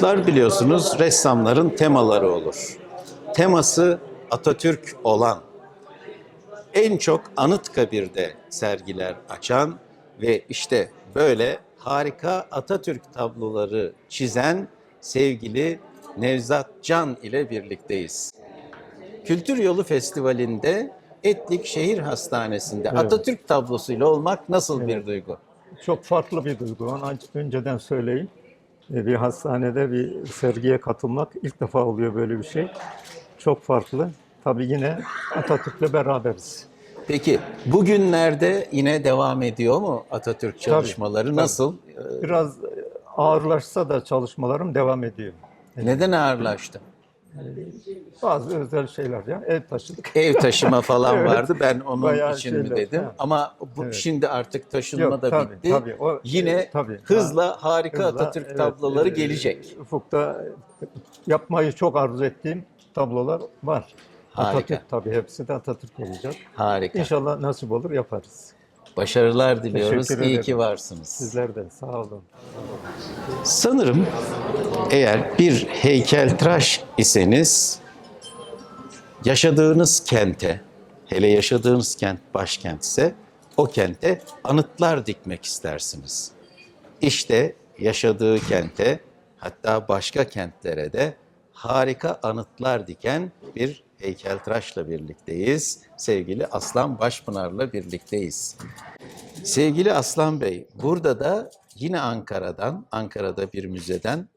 dostlar biliyorsunuz ressamların temaları olur. Teması Atatürk olan, en çok Anıtkabir'de sergiler açan ve işte böyle harika Atatürk tabloları çizen sevgili Nevzat Can ile birlikteyiz. Kültür Yolu Festivali'nde Etlik Şehir Hastanesi'nde Atatürk tablosuyla olmak nasıl bir duygu? Çok farklı bir duygu. Onu önceden söyleyeyim. E, Bir hastanede bir sergiye katılmak ilk defa oluyor böyle bir şey. Çok farklı. Tabii yine Atatürk'le beraberiz. Peki bugünlerde yine devam ediyor mu Atatürk çalışmaları? tabii. Nasıl? Biraz ağırlaşsa da çalışmalarım devam ediyor. Neden ağırlaştı? Bazı özel şeyler ya. Ev taşıdık. Ev taşıma falan Evet. vardı. Ben onun Bayağı için mi şeyler, dedim. ha. Ama bu Evet. şimdi artık taşınma Yok, da tabii, bitti. tabii. O- Yine e, tabii. hızla harika Hızla, Atatürk evet, tabloları e, gelecek. Ufukta yapmayı çok arzu ettiğim tablolar var. Harika. Atatürk tabii hepsi de Atatürk olacak. Harika. İnşallah nasip olur yaparız. Başarılar diliyoruz. İyi ki varsınız. Sizler de sağ olun. Sanırım eğer bir heykeltıraş iseniz yaşadığınız kente, hele yaşadığınız kent başkent ise o kente anıtlar dikmek istersiniz. İşte yaşadığı kente hatta başka kentlere de harika anıtlar diken bir heykeltıraşla birlikteyiz. Sevgili Aslan Başpınar'la birlikteyiz. Sevgili Aslan Bey, burada da yine Ankara'dan, Ankara'da bir müzeden,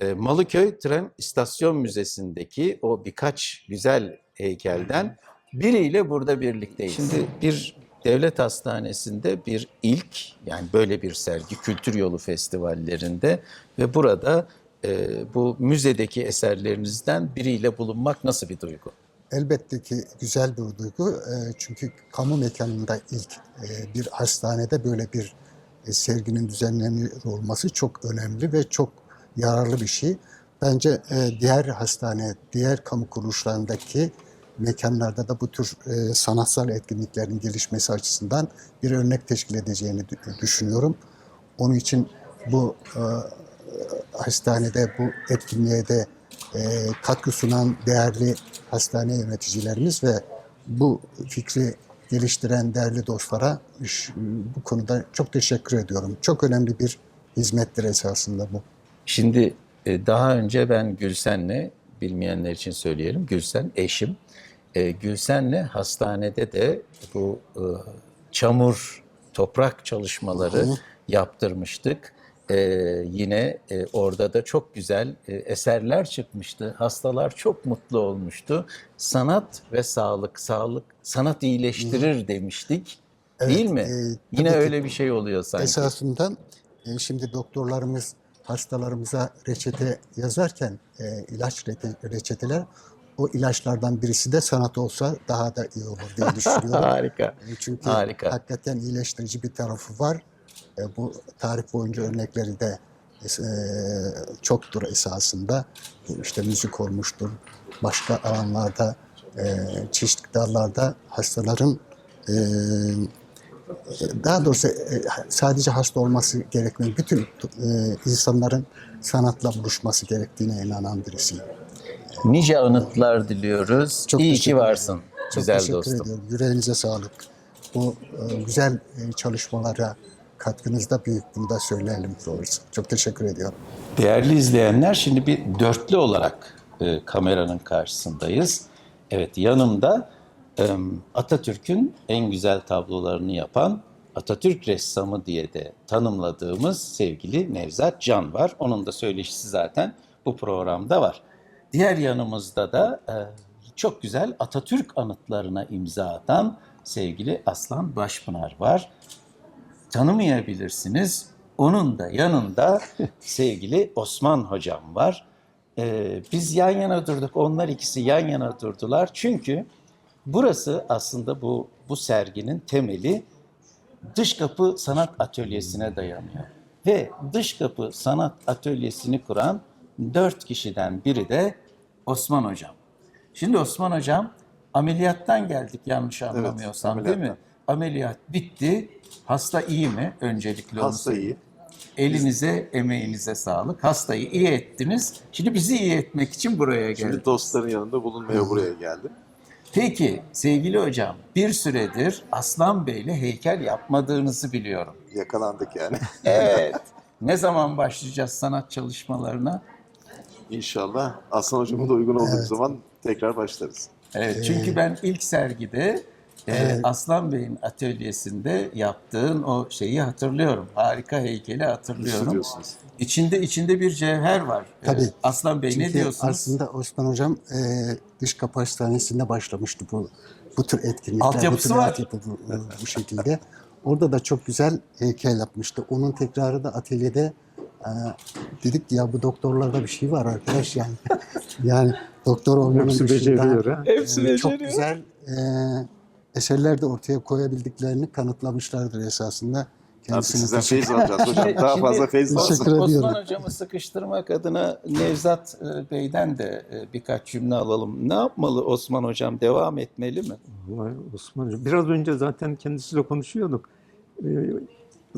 e, Malıköy Tren İstasyon Müzesi'ndeki o birkaç güzel heykelden biriyle burada birlikteyiz. Şimdi bir devlet hastanesinde bir ilk, yani böyle bir sergi, Kültür Yolu Festivallerinde ve burada e, bu müzedeki eserlerinizden biriyle bulunmak nasıl bir duygu? Elbette ki güzel bir duygu. Eee, Çünkü kamu mekanında ilk eee, bir hastanede böyle bir e, serginin düzenleniyor olması çok önemli ve çok yararlı bir şey. Bence e, diğer hastane, diğer kamu kuruluşlarındaki mekanlarda da bu tür e, sanatsal etkinliklerin gelişmesi açısından bir örnek teşkil edeceğini dü- düşünüyorum. Onun için bu e, hastanede bu etkinliğe de e, katkı sunan değerli hastane yöneticilerimiz ve bu fikri geliştiren değerli dostlara bu konuda çok teşekkür ediyorum. Çok önemli bir hizmettir esasında bu. Şimdi e, daha önce ben Gülsen'le, bilmeyenler için söyleyelim, Gülsen eşim. E, Gülsen'le hastanede de bu e, çamur, toprak çalışmaları yaptırmıştık. E, yine e, orada da çok güzel e, eserler çıkmıştı. Hastalar çok mutlu olmuştu. Sanat ve sağlık, sağlık, sanat iyileştirir demiştik. Değil mi? e, Yine öyle bir şey oluyor sanki. Esasında e, şimdi doktorlarımız hastalarımıza reçete yazarken e, ilaç reçeteler o ilaçlardan birisi de sanat olsa daha da iyi olur diye düşünüyorum. Harika. E, Çünkü Harika. hakikaten iyileştirici bir tarafı var. E, bu tarih boyunca örnekleri de e, çoktur esasında. İşte müzik olmuştur. Başka alanlarda, e, çeşitli dallarda hastaların e, daha doğrusu e, sadece hasta olması gerekmiyor. Bütün e, insanların sanatla buluşması gerektiğine inanan birisiyim. Nice anıtlar diliyoruz. Çok İyi ki varsın Çok güzel teşekkür dostum. ediyorum. Yüreğinize sağlık. Bu e, güzel e, çalışmalara katkınızda büyük. Bunu da söyleyelim doğrusu. Çok teşekkür ediyorum. Değerli izleyenler şimdi bir dörtlü olarak e, kameranın karşısındayız. Evet yanımda e, Atatürk'ün en güzel tablolarını yapan Atatürk ressamı diye de tanımladığımız sevgili Nevzat Can var. Onun da söyleşisi zaten bu programda var. Diğer yanımızda da e, çok güzel Atatürk anıtlarına imza atan sevgili Aslan Başpınar var tanımayabilirsiniz. Onun da yanında sevgili Osman hocam var. Ee, biz yan yana durduk, onlar ikisi yan yana durdular. Çünkü burası aslında bu bu serginin temeli dış kapı sanat atölyesine dayanıyor. Ve dış kapı sanat atölyesini kuran dört kişiden biri de Osman hocam. Şimdi Osman hocam ameliyattan geldik yanlış anlamıyorsam değil mi? Ameliyat bitti. Hasta iyi mi? Öncelikle onu Hasta iyi. Elinize, emeğinize sağlık. Hastayı iyi ettiniz. Şimdi bizi iyi etmek için buraya Şimdi geldik. dostların yanında bulunmaya buraya geldim. Peki sevgili hocam bir süredir Aslan Bey'le heykel yapmadığınızı biliyorum. Yakalandık yani. Evet. ne zaman başlayacağız sanat çalışmalarına? İnşallah Aslan hocamın da uygun olduğu zaman tekrar başlarız. Evet, çünkü ben ilk sergide Evet. Aslan Bey'in atölyesinde yaptığın o şeyi hatırlıyorum. Harika heykeli hatırlıyorum. İçinde içinde bir cevher var. E, Tabii. Aslan Bey ne Çünkü diyorsunuz? aslında Osman Hocam e, dış kapı hastanesinde başlamıştı bu bu tür etkinlikler. Altyapısı bu tür var. altyapı bu, bu şekilde. Orada da çok güzel heykel yapmıştı. Onun tekrarı da atölyede e, dedik ya bu doktorlarda bir şey var arkadaş yani. yani doktor olmanın Hepsi dışında beceriyor ha. Hepsi e, çok beceriyor. güzel e, eserler de ortaya koyabildiklerini kanıtlamışlardır esasında. Artık Kendisine sizden teşekkür- feyiz alacağız hocam. Daha fazla feyiz Teşekkür alsın. ederim. Osman ediyorum. Hocam'ı sıkıştırmak adına Nevzat e, Bey'den de e, birkaç cümle alalım. Ne yapmalı Osman Hocam? Devam etmeli mi? Vay Osman Hocam. Biraz önce zaten kendisiyle konuşuyorduk. Ee,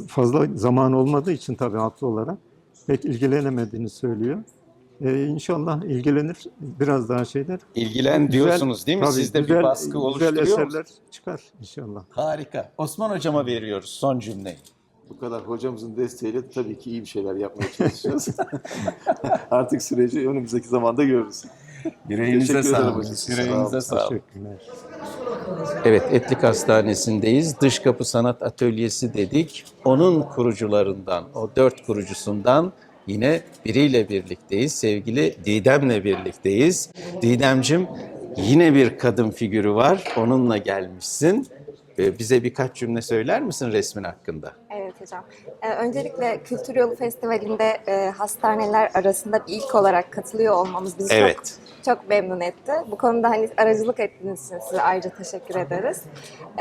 Fazla zaman olmadığı için tabii haklı olarak pek ilgilenemediğini söylüyor. Ee, inşallah ilgilenir, biraz daha şeyler. İlgilen Güzel- diyorsunuz değil mi? tabii Sizde güzel- bir baskı Güzel oluşturuyor eserler musunuz? çıkar inşallah. Harika. Osman Hocam'a veriyoruz son cümleyi. Bu kadar hocamızın desteğiyle tabii ki iyi bir şeyler yapmaya çalışacağız. Artık süreci önümüzdeki zamanda görürüz. Yüreğinize sağlık. Yüreğinize olun. sağlık. Teşekkürler. Evet, Etlik Hastanesi'ndeyiz. Dış Kapı Sanat Atölyesi dedik. Onun kurucularından, o dört kurucusundan yine biriyle birlikteyiz. Sevgili Didem'le birlikteyiz. Didemcim yine bir kadın figürü var. Onunla gelmişsin. Ee, Bize birkaç cümle söyler misin resmin hakkında? Evet hocam. Ee, öncelikle Kültür Yolu Festivali'nde e, hastaneler arasında bir ilk olarak katılıyor olmamız bizi Evet. çok, çok memnun etti. Bu konuda hani aracılık ettiğiniz için size ayrıca teşekkür ederiz.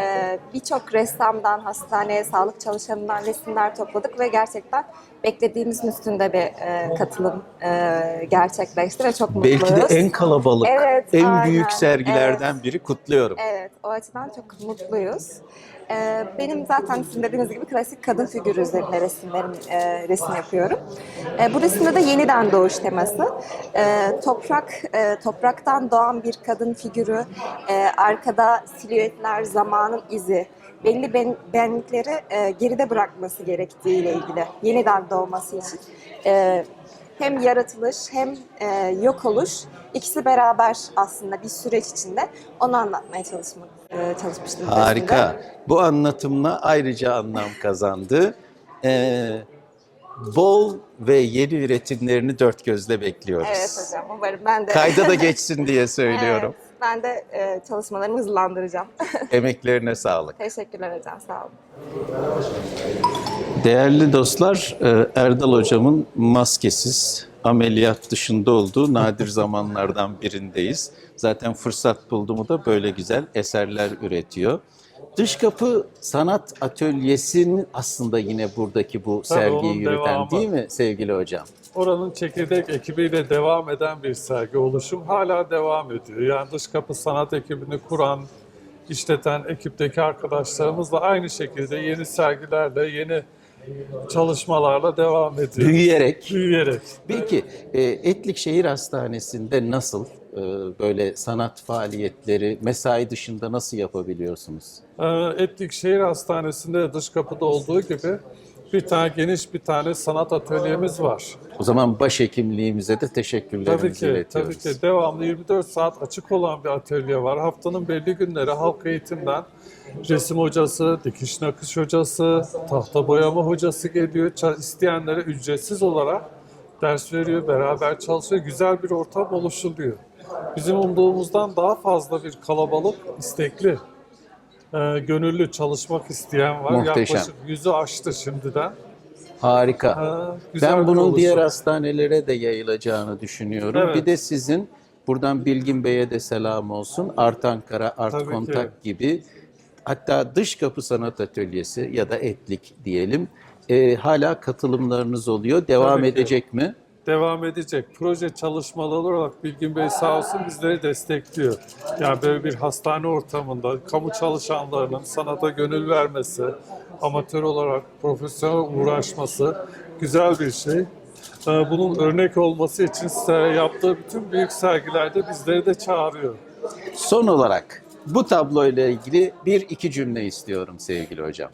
Ee, Birçok ressamdan, hastaneye, sağlık çalışanından resimler topladık ve gerçekten beklediğimizin üstünde bir e, katılım e, gerçekleşti ve çok mutluyuz. Belki de en kalabalık, Evet, en aynen. büyük sergilerden biri kutluyorum. Evet, o açıdan çok mutluyuz. Ee, benim zaten sizin dediğiniz gibi klasik kadın figürü üzerine resimlerim, e, resim yapıyorum. E, bu resimde de yeniden doğuş teması. E, toprak, e, topraktan doğan bir kadın figürü, e, arkada silüetler, zamanın izi, belli ben, benlikleri e, geride bırakması gerektiğiyle ilgili, yeniden doğması için. E, hem yaratılış hem e, yok oluş ikisi beraber aslında bir süreç içinde onu anlatmaya çalışmak e, çalışmıştım. Harika. resimde. Bu anlatımla ayrıca anlam kazandı. Ee, bol ve yeni üretimlerini dört gözle bekliyoruz. Evet hocam umarım ben de Kayda da geçsin diye söylüyorum. Ben de e, çalışmalarımı hızlandıracağım. Emeklerine sağlık. Teşekkürler hocam sağ olun. Değerli dostlar, e, Erdal Hocam'ın maskesiz ameliyat dışında olduğu nadir zamanlardan birindeyiz. Zaten fırsat buldu mu da böyle güzel eserler üretiyor. Dış Kapı Sanat Atölyesi'nin aslında yine buradaki bu Tabii sergiyi onun yürüten devamı. değil mi sevgili hocam? Oranın çekirdek ekibiyle devam eden bir sergi oluşum hala devam ediyor. Yani dış kapı sanat ekibini kuran, işleten ekipteki arkadaşlarımızla aynı şekilde yeni sergilerle, yeni çalışmalarla devam ediyor. Büyüyerek. Büyüyerek. Peki e, Etlik Şehir Hastanesi'nde nasıl böyle sanat faaliyetleri mesai dışında nasıl yapabiliyorsunuz? Ee, Etlik Şehir Hastanesi'nde de dış kapıda olduğu gibi bir tane geniş bir tane sanat atölyemiz var. O zaman başhekimliğimize de Tabii teşekkürlerimizi ki, iletiyoruz. tabii ki devamlı 24 saat açık olan bir atölye var. Haftanın belli günleri halk eğitimden resim hocası, dikiş nakış hocası, tahta boyama hocası geliyor. İsteyenlere ücretsiz olarak ders veriyor, beraber çalışıyor. Güzel bir ortam oluşuluyor. Bizim umduğumuzdan daha fazla bir kalabalık, istekli, e, gönüllü çalışmak isteyen var. Muhteşem. Yaklaşık yüzü aştı şimdiden. Harika. E, güzel Ben bunun oluşum. diğer hastanelere de yayılacağını düşünüyorum. Evet. Bir de sizin buradan Bilgin Bey'e de selam olsun. Art Ankara, Art Tabii ki. Kontak gibi hatta dış kapı sanat atölyesi ya da etlik diyelim. e, hala katılımlarınız oluyor. Devam Tabii ki. edecek mi? Devam edecek. Proje çalışmaları olarak Bilgin Bey sağ olsun bizleri destekliyor. Yani böyle bir hastane ortamında kamu çalışanlarının sanata gönül vermesi, amatör olarak profesyonel uğraşması güzel bir şey. Ee, Bunun örnek olması için size yaptığı bütün büyük sergilerde bizleri de çağırıyor. Son olarak bu tabloyla ilgili bir iki cümle istiyorum sevgili hocam.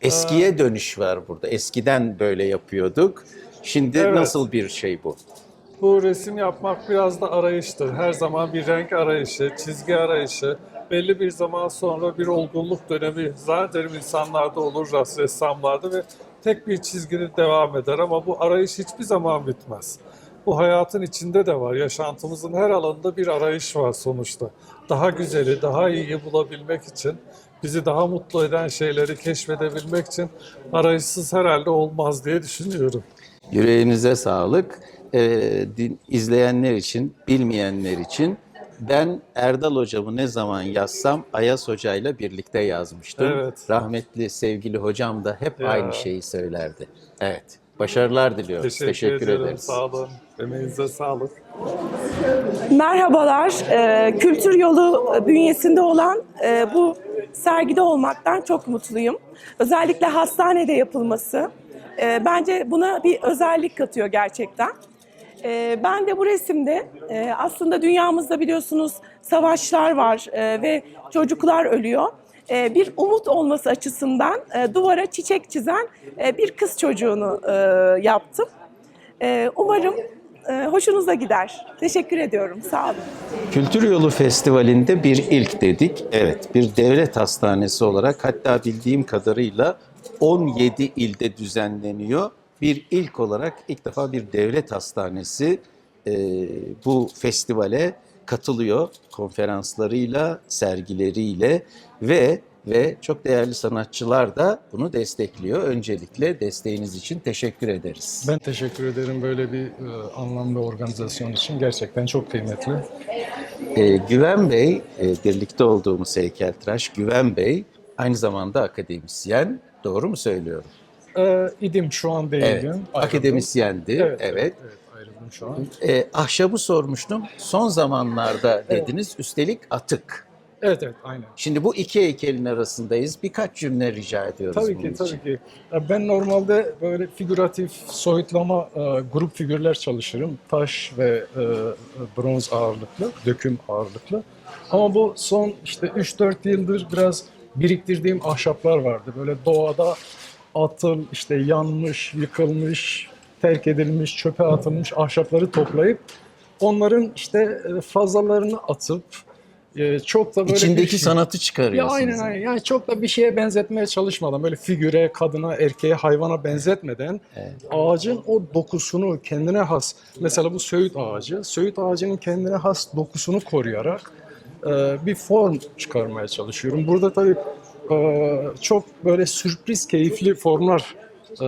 Eskiye dönüş var burada. Eskiden böyle yapıyorduk. Şimdi Evet. nasıl bir şey bu? Bu resim yapmak biraz da arayıştır. Her zaman bir renk arayışı, çizgi arayışı. Belli bir zaman sonra bir olgunluk dönemi zannederim insanlarda olur, ressamlarda ve tek bir çizgide devam eder ama bu arayış hiçbir zaman bitmez. Bu hayatın içinde de var. Yaşantımızın her alanında bir arayış var sonuçta. Daha güzeli, daha iyiyi bulabilmek için, bizi daha mutlu eden şeyleri keşfedebilmek için arayışsız herhalde olmaz diye düşünüyorum. Yüreğinize sağlık. Ee, din, izleyenler için, bilmeyenler için ben Erdal hocamı ne zaman yazsam Ayas hocayla birlikte yazmıştım. Evet. Rahmetli sevgili hocam da hep Ya. aynı şeyi söylerdi. Evet. Başarılar diliyoruz. Teşekkür, ederim. ederiz. Sağ olun. Emeğinize sağlık. Merhabalar, Ee, Kültür Yolu bünyesinde olan e, bu sergide olmaktan çok mutluyum. Özellikle hastanede yapılması e, bence buna bir özellik katıyor gerçekten. E, Ben de bu resimde e, aslında dünyamızda biliyorsunuz savaşlar var e, ve çocuklar ölüyor. E, Bir umut olması açısından e, duvara çiçek çizen e, bir kız çocuğunu e, yaptım. E, Umarım e, hoşunuza gider. Teşekkür ediyorum. Sağ olun. Kültür Yolu Festivali'nde bir ilk dedik. Evet, bir devlet hastanesi olarak hatta bildiğim kadarıyla 17 ilde düzenleniyor. Bir ilk olarak ilk defa bir devlet hastanesi e, bu festivale katılıyor konferanslarıyla, sergileriyle ve ve çok değerli sanatçılar da bunu destekliyor. Öncelikle desteğiniz için teşekkür ederiz. Ben teşekkür ederim böyle bir e, anlamlı organizasyon için. Gerçekten çok kıymetli. Ee, Güven Bey, e, birlikte olduğumuz heykeltıraş Güven Bey aynı zamanda akademisyen. Doğru mu söylüyorum? E, idim şu an değilim. Evet. Ayrıldım. Akademisyendi. Evet. Evet, evet, ayrıldım şu an. Ee, ahşabı sormuştum. Son zamanlarda dediniz. Üstelik atık. Evet, evet, aynen. Şimdi bu iki heykelin arasındayız. Birkaç cümle rica ediyoruz Tabii bunun ki, için. tabii ki. Ben normalde böyle figüratif, soyutlama e, grup figürler çalışırım. Taş ve e, bronz ağırlıklı, döküm ağırlıklı. Ama bu son işte 3-4 yıldır biraz biriktirdiğim ahşaplar vardı. Böyle doğada atıl, işte yanmış, yıkılmış, terk edilmiş, çöpe atılmış ahşapları toplayıp onların işte e, fazlalarını atıp e, çok da böyle İçindeki bir- sanatı ya çıkarıyorsunuz. aynen aynen. Yani çok da bir şeye benzetmeye çalışmadan böyle figüre, kadına, erkeğe, hayvana benzetmeden ağacın o dokusunu kendine has. Mesela bu söğüt ağacı. Söğüt ağacının kendine has dokusunu koruyarak bir form çıkarmaya çalışıyorum. Burada tabii e, çok böyle sürpriz, keyifli formlar e,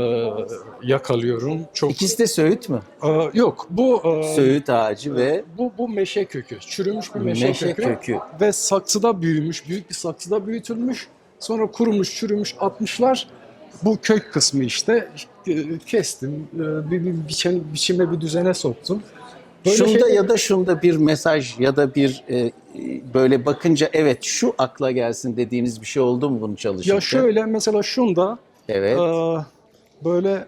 yakalıyorum. Çok İkisi de söğüt mü? e, yok. Bu e, Söğüt ağacı ve bu bu meşe kökü. Çürümüş bir meşe, meşe kökü kökü. ve saksıda büyümüş, büyük bir saksıda büyütülmüş. Sonra kurumuş, çürümüş, atmışlar. Bu kök kısmı işte e, kestim, e, bir, bir biçim, biçime bir düzene soktum. Böyle şunda şeyler- ya da şunda bir mesaj ya da bir e, böyle bakınca evet şu akla gelsin dediğiniz bir şey oldu mu bunu çalışırken? ya şöyle mesela şunda Evet. e, böyle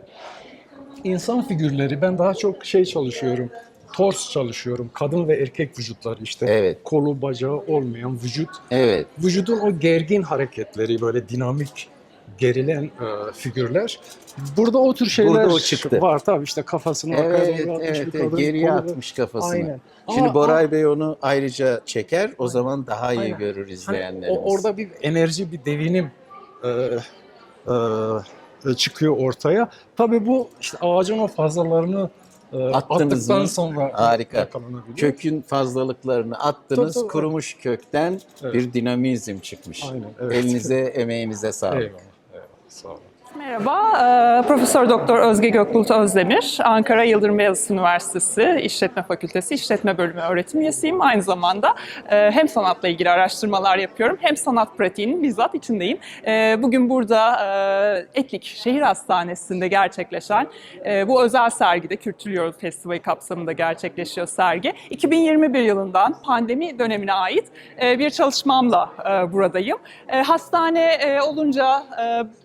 insan figürleri ben daha çok şey çalışıyorum. Tors çalışıyorum. Kadın ve erkek vücutları işte. Evet. Kolu bacağı olmayan vücut. Evet. vücudun o gergin hareketleri böyle dinamik gerilen e, figürler. Burada o tür şeyler Burada o çıktı. var tabii işte kafasını Evet, atmış evet, bir kadın. geriye kolu- atmış kafasını. Aynen. Şimdi Ama- Boray Bey onu ayrıca çeker, o zaman daha iyi Aynen. görür Hani izleyenlerimiz. o, orada bir enerji, bir devinim e, e, çıkıyor ortaya. Tabii bu işte ağacın o fazlalarını e, Attınız attıktan mı? sonra Harika. Kökün fazlalıklarını attınız, Tabii, tabii. kurumuş kökten Evet. bir dinamizm çıkmış. Aynen, evet. Elinize, emeğinize sağlık. Eyvallah. Eyvallah, Sağ olun. Merhaba, e, Profesör Doktor Özge Gökbulut Özdemir, Ankara Yıldırım Beyazıt Üniversitesi İşletme Fakültesi İşletme Bölümü öğretim üyesiyim. Aynı zamanda e, hem sanatla ilgili araştırmalar yapıyorum, hem sanat pratiğinin bizzat içindeyim. E, Bugün burada Etlik Şehir Hastanesi'nde gerçekleşen bu özel sergide Kültür Yolu Festivali kapsamında gerçekleşiyor sergi. 2021 yılından pandemi dönemine ait bir çalışmamla buradayım. Hastane olunca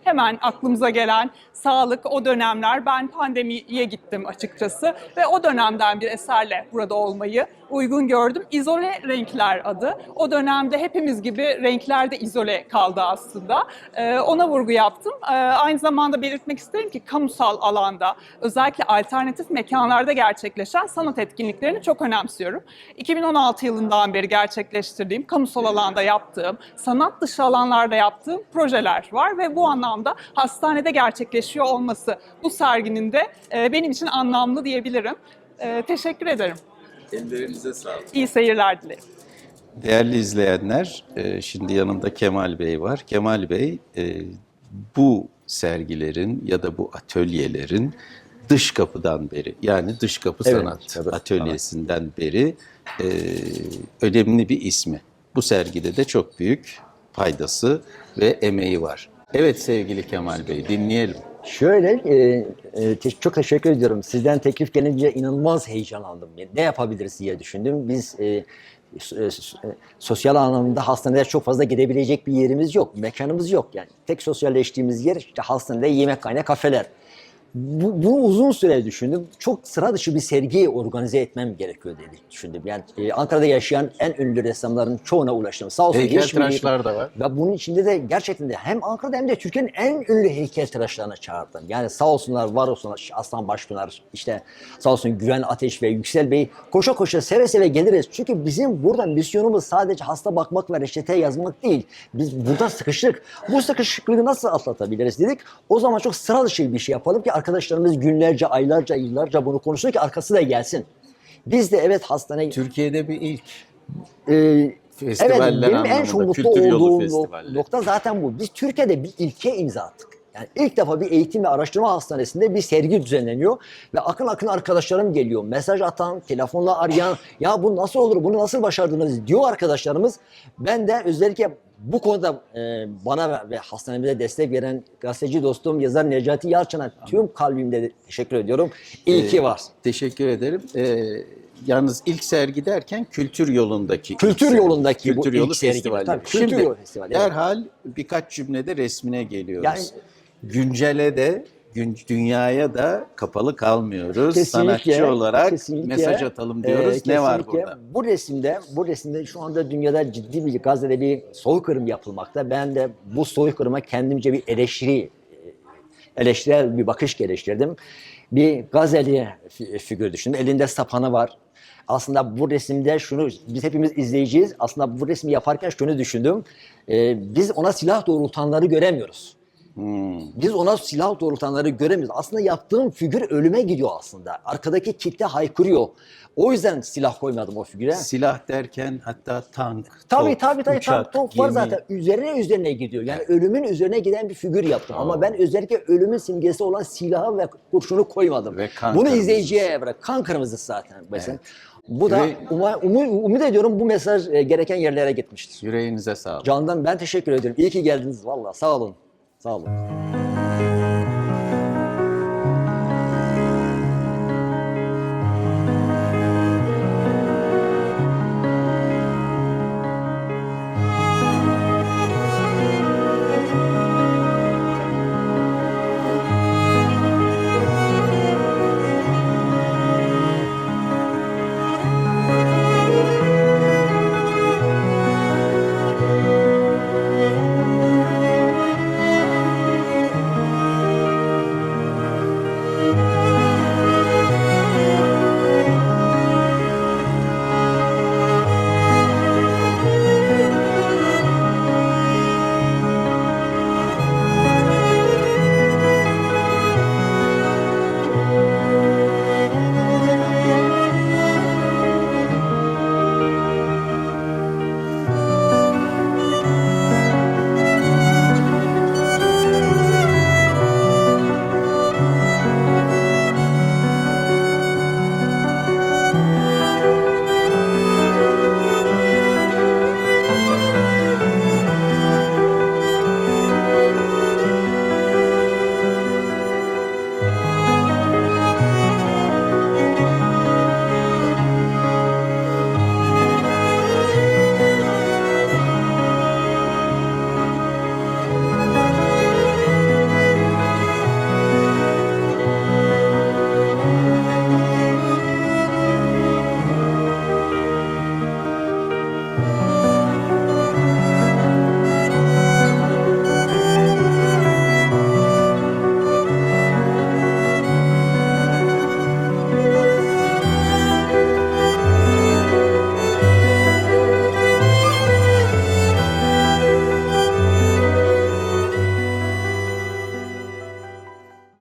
hemen aklımıza aklımıza gelen sağlık o dönemler. Ben pandemiye gittim açıkçası ve o dönemden bir eserle burada olmayı uygun gördüm. İzole renkler adı. O dönemde hepimiz gibi renkler de izole kaldı aslında. Ee, ona vurgu yaptım. Ee, aynı zamanda belirtmek isterim ki kamusal alanda özellikle alternatif mekanlarda gerçekleşen sanat etkinliklerini çok önemsiyorum. 2016 yılından beri gerçekleştirdiğim, kamusal alanda yaptığım, sanat dışı alanlarda yaptığım projeler var ve bu anlamda hastanede gerçekleşiyor olması bu serginin de e, benim için anlamlı diyebilirim. E, teşekkür ederim. Ellerinize sağlık. İyi seyirler dilerim. Değerli izleyenler, e, şimdi yanımda Kemal Bey var. Kemal Bey, bu sergilerin ya da bu atölyelerin dış kapıdan beri, yani dış kapı Evet, sanat tabii, atölyesinden beri e, önemli bir ismi. Bu sergide de çok büyük faydası ve emeği var. Evet sevgili Kemal Bey, dinleyelim. Şöyle, e, e, te- çok teşekkür ediyorum. Sizden teklif gelince inanılmaz heyecanlandım. Ne yapabiliriz diye düşündüm. Biz e, s- e, e, sosyal anlamda hastanede çok fazla gidebilecek bir yerimiz yok, mekanımız yok. Yani tek sosyalleştiğimiz yer işte hastanede yemekhane, kafeler. Bu, bunu uzun süre düşündüm. Çok sıra dışı bir sergi organize etmem gerekiyor diye düşündüm. Yani e, Ankara'da yaşayan en ünlü ressamların çoğuna ulaştım. Sağ olsun Heykeltıraşlar da var. ve bunun içinde de gerçekten de hem Ankara'da hem de Türkiye'nin en ünlü heykeltıraşlarını çağırdım. Yani sağ olsunlar, var olsunlar Aslan Başpınar, işte sağ olsun Güven Ateş ve Yüksel Bey koşa koşa seve seve geliriz. Çünkü bizim burada misyonumuz sadece hasta bakmak ve reçete yazmak değil. Biz burada sıkıştık. Bu sıkışıklığı nasıl atlatabiliriz dedik. O zaman çok sıra dışı bir şey yapalım ki arkadaşlarımız günlerce, aylarca, yıllarca bunu konuşsun ki arkası da gelsin. Biz de evet hastaneye... Türkiye'de bir ilk. Ee, evet, Festivaller benim en çok mutlu olduğum nokta zaten bu. Biz Türkiye'de bir ilke imza attık. Yani ilk defa bir eğitim ve araştırma hastanesinde bir sergi düzenleniyor ve akın akın arkadaşlarım geliyor. Mesaj atan, telefonla arayan, ya bu nasıl olur, bunu nasıl başardınız diyor arkadaşlarımız. Ben de özellikle bu konuda e, bana ve, hastanemize destek veren gazeteci dostum yazar Necati Yalçın'a tüm kalbimle teşekkür ediyorum. İyi Ee, ki var. Teşekkür ederim. Ee, yalnız ilk sergi derken kültür yolundaki. ilk Kültür sergi. yolundaki bu kültür yolu ilk sergi. festivali. Tabii, kültür Şimdi yolu festivali, evet. derhal birkaç cümlede resmine geliyoruz. Yani- Güncele de dünyaya da kapalı kalmıyoruz. Kesinlikle, Sanatçı olarak kesinlikle. mesaj atalım diyoruz. Ee, ne var burada? Bu resimde, bu resimde şu anda dünyada ciddi bir Gazze'de bir soykırım yapılmakta. Ben de bu soykırıma kendimce bir eleştiri, e, eleştirel bir bakış geliştirdim. Bir Gazze'li fi- figür düşündüm. Elinde sapanı var. Aslında bu resimde şunu, biz hepimiz izleyeceğiz. Aslında bu resmi yaparken şunu düşündüm. Ee, biz ona silah doğrultanları göremiyoruz. Hmm. Biz ona silah doğrultanları göremiyoruz. Aslında yaptığım figür ölüme gidiyor aslında. Arkadaki kitle haykırıyor. O yüzden silah koymadım o figüre. Silah derken hatta tank, Tabii top, tabii tabii uçak, tank, top var zaten. Üzerine üzerine gidiyor. Yani ölümün üzerine giden bir figür yaptım. Ama ben özellikle ölümün simgesi olan silahı ve kurşunu koymadım. Ve kan Bunu kırmızısı. izleyiciye bırak. Kan kırmızısı zaten. Mesela. Bu da uma, umu- umut ediyorum bu mesaj e, gereken yerlere gitmiştir. Yüreğinize sağlık. Candan ben teşekkür ediyorum. İyi ki geldiniz valla. Sağ olun. Sağ olun.